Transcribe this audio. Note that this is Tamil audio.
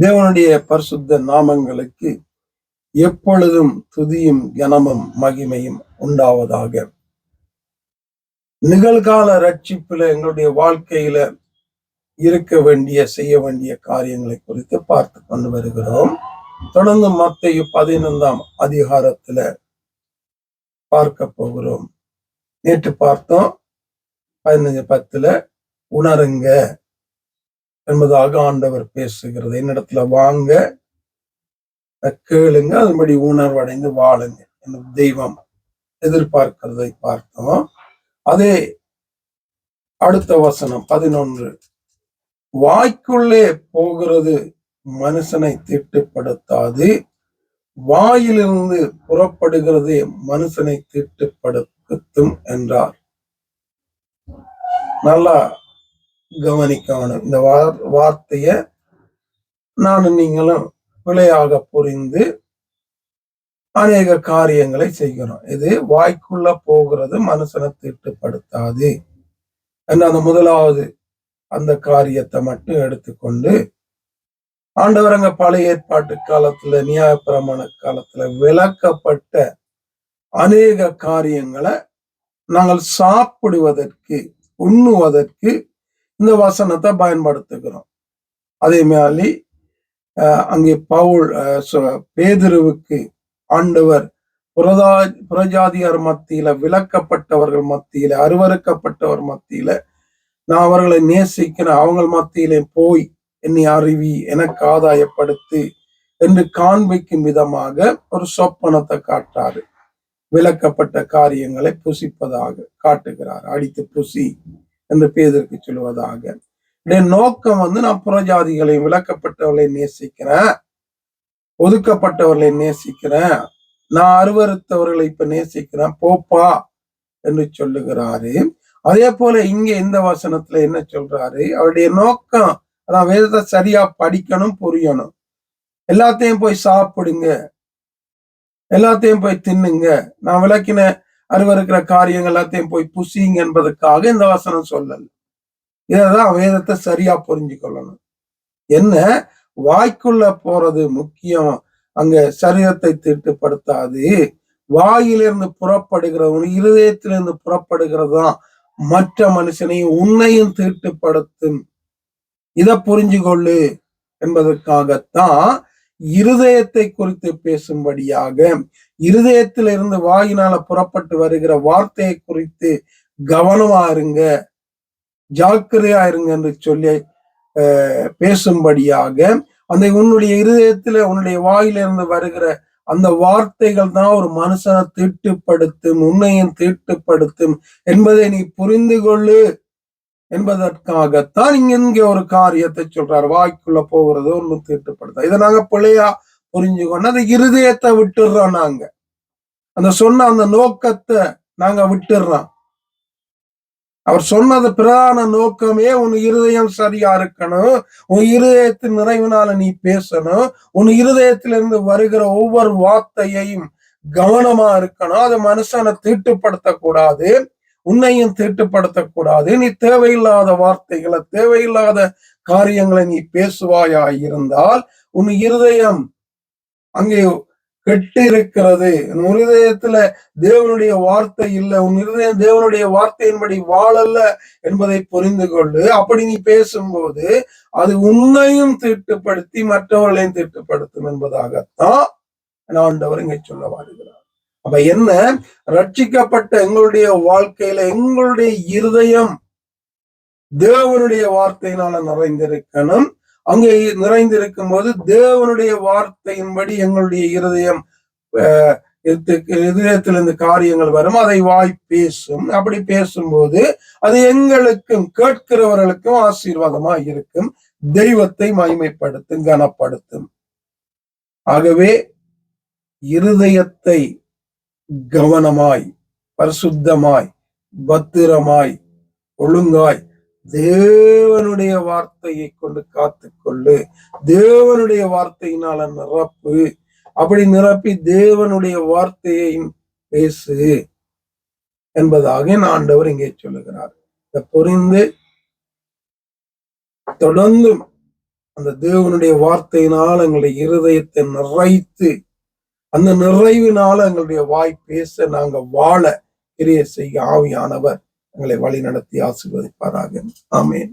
தேவனுடைய பரிசுத்த நாமங்களுக்கு எப்பொழுதும் துதியும் கனமும் மகிமையும் உண்டாவதாக. நிகழ்கால ரட்சிப்புல எங்களுடைய வாழ்க்கையில இருக்க வேண்டிய செய்ய வேண்டிய காரியங்களை குறித்து பார்த்து கொண்டு வருகிறோம். தொடர்ந்து மத்தையு பதினைந்தாம் அதிகாரத்துல பார்க்க போகிறோம். நேற்று பார்த்தோம். பதினஞ்சு பத்துல உணருங்க. என்பதாக ஆண்டவர் பேசுகிறது. என்னிடத்துல வாங்க கேளுங்க அதுபடி உணர்வடைந்து வாழுங்க தெய்வம் எதிர்பார்க்கிறதை பார்த்தோம். அதே அடுத்த வசனம் பதினொன்று. வாய்க்குள்ளே போகிறது மனுஷனை தீட்டுப்படுத்தாது வாயிலிருந்து புறப்படுகிறதே மனுஷனை தீட்டுப்படுத்தும் என்றார். நல்லா கவனிக்கணும் இந்த வார் வார்த்தைய நானும் நீங்களும் விளையாக புரிந்து அநேக காரியங்களை செய்கிறோம். இது வாய்க்குள்ள போகிறது மனுஷனை தீட்டுப்படுத்தாது என்ற அந்த முதலாவது அந்த காரியத்தை மட்டும் எடுத்துக்கொண்டு ஆண்டவரங்க பழைய ஏற்பாட்டு காலத்துல நியாயப்பிரமாண காலத்துல விளக்கப்பட்ட அநேக காரியங்களை நாங்கள் சாப்பிடுவதற்கு உண்ணுவதற்கு இந்த வசனத்தை பயன்படுத்துகிறோம். அதே மாதிரி அங்கே பவுல் பேதருவுக்கு ஆண்டவர் புரதா புரஜாதியார் மத்தியில விளக்கப்பட்டவர்கள் மத்தியில அருவறுக்கப்பட்டவர் மத்தியில நான் அவர்களை நேசிக்கிறேன் அவங்க மத்தியில போய் என்னை அறிவி எனக்கு ஆதாயப்படுத்து என்று காண்பிக்கும் விதமாக ஒரு சொப்பனத்தை காட்டாரு. விளக்கப்பட்ட காரியங்களை புசிப்பதாக காட்டுகிறார். அடித்து புசி. என்று பேதற்கு சொல்வதாக நோக்கம் வந்து நான் புறஜாதிகளை விளக்கப்பட்டவர்களை நேசிக்கிறேன். ஒதுக்கப்பட்டவர்களை நேசிக்கிறேன். நான் அருவறுத்தவர்களை இப்ப நேசிக்கிறேன். போப்பா என்று சொல்லுகிறாரு. அதே போல இங்க இந்த வசனத்துல என்ன சொல்றாரு? அவருடைய நோக்கம் அதான் வேதத்தை சரியா படிக்கணும் புரியணும். எல்லாத்தையும் போய் சாப்பிடுங்க. எல்லாத்தையும் போய் தின்னுங்க. நான் விளக்கின அருவருக்கிற காரியங்கள் எல்லாத்தையும் போய் புசிங்க என்பதற்காக இந்த வசனம் சொல்லல. இதான் வேதத்தை சரியா புரிஞ்சுக்கொள்ளணும். என்ன? வாய்க்குள்ள போறது முக்கியம். அங்க சரீரத்தை தீட்டுப்படுத்தாது வாயிலிருந்து புறப்படுகிறது இருதயத்திலிருந்து புறப்படுகிறது தான் மற்ற மனுஷனையும் உன்னையும் தீட்டுப்படுத்தும் இதை புரிஞ்சு கொள்ளு என்பதற்காகத்தான் இருதயத்தை குறித்து பேசும்படியாக இருதயத்திலிருந்து வாயினால புறப்பட்டு வருகிற வார்த்தையை குறித்து கவனமா இருங்க ஜாக்கிரதையா இருங்க என்று சொல்லி பேசும்படியாக அந்த உன்னுடைய இருதயத்துல உன்னுடைய வாயிலிருந்து வருகிற அந்த வார்த்தைகள் தான் ஒரு மனுஷனை தீட்டுப்படுத்தும் உன்னையும் தீட்டுப்படுத்தும் என்பதை நீ புரிந்து கொள்ளு. என்பதற்காகத்தான் இங்க இங்க ஒரு காரியத்தை சொல்றாரு. வாய்க்குள்ள போகிறது ஒன்று தீட்டுப்படுத்த இதை நாங்க பிள்ளையா புரிஞ்சுக்கணும் அந்த இருதயத்தை விட்டுடுறோம் நாங்க. அந்த சொன்ன அந்த நோக்கத்தை நாங்க விட்டுடுறோம். அவர் சொன்னது பிரதான நோக்கமே உன் இருதயம் சரியா இருக்கணும். உன் இருதயத்தின் நிறைவினால நீ பேசணும். உன் இருதயத்திலிருந்து வருகிற ஒவ்வொரு வார்த்தையையும் கவனமா இருக்கணும். அது மனுஷனை தீட்டுப்படுத்தக்கூடாது. உன்னையும் தீட்டுப்படுத்தக்கூடாது நீ தேவையில்லாத வார்த்தைகளை தேவையில்லாத காரியங்களை நீ பேசுவாயா இருந்தால் உன் இருதயம் அங்கே கெட்டு இருக்கிறது உன் இருதயத்துல தேவனுடைய வார்த்தை இல்லை. உன் இருதயம் தேவனுடைய வார்த்தையின்படி வாழல்ல என்பதை புரிந்து கொண்டு அப்படி நீ பேசும்போது அது உன்னையும் தீட்டுப்படுத்தி மற்றவர்களையும் தீட்டுப்படுத்தும் என்பதாகத்தான் ஆண்டவர் இங்கே சொல்ல வாழ்கிறது அப்ப என்ன? ரட்சிக்கப்பட்ட எங்களுடைய வாழ்க்கையில எங்களுடைய இருதயம் தேவனுடைய வார்த்தையினால நிறைந்திருக்கணும். அங்கே நிறைந்திருக்கும் போது தேவனுடைய வார்த்தையின்படி எங்களுடைய இருதயம் இதயத்திலிருந்து காரியங்கள் வரும். அதை வாய் பேசும். அப்படி பேசும்போது அது எங்களுக்கும் கேட்கிறவர்களுக்கும் ஆசீர்வாதமா இருக்கும். தெய்வத்தை மகிமைப்படுத்தும் கனப்படுத்தும். ஆகவே இருதயத்தை கவனமாய் பரிசுத்தமாய் பத்திரமாய் ஒழுங்காய் தேவனுடைய வார்த்தையை கொண்டு காத்துக்கொள்ளு. தேவனுடைய வார்த்தையினால நிரப்பு. அப்படி நிரப்பி தேவனுடைய வார்த்தையை பேசு என்பதாக ஆண்டவர் இங்கே சொல்லுகிறார். இதை புரிந்து தொடர்ந்து அந்த தேவனுடைய வார்த்தையினால் எங்களுடைய இருதயத்தை நிறைத்து அந்த நிறைவினால எங்களுடைய வாய் பேச நாங்க வாழ கிரிய செய்ய ஆவியானவர் எங்களை வழி நடத்தி ஆசீர்வதிப்பாராக. ஆமேன்.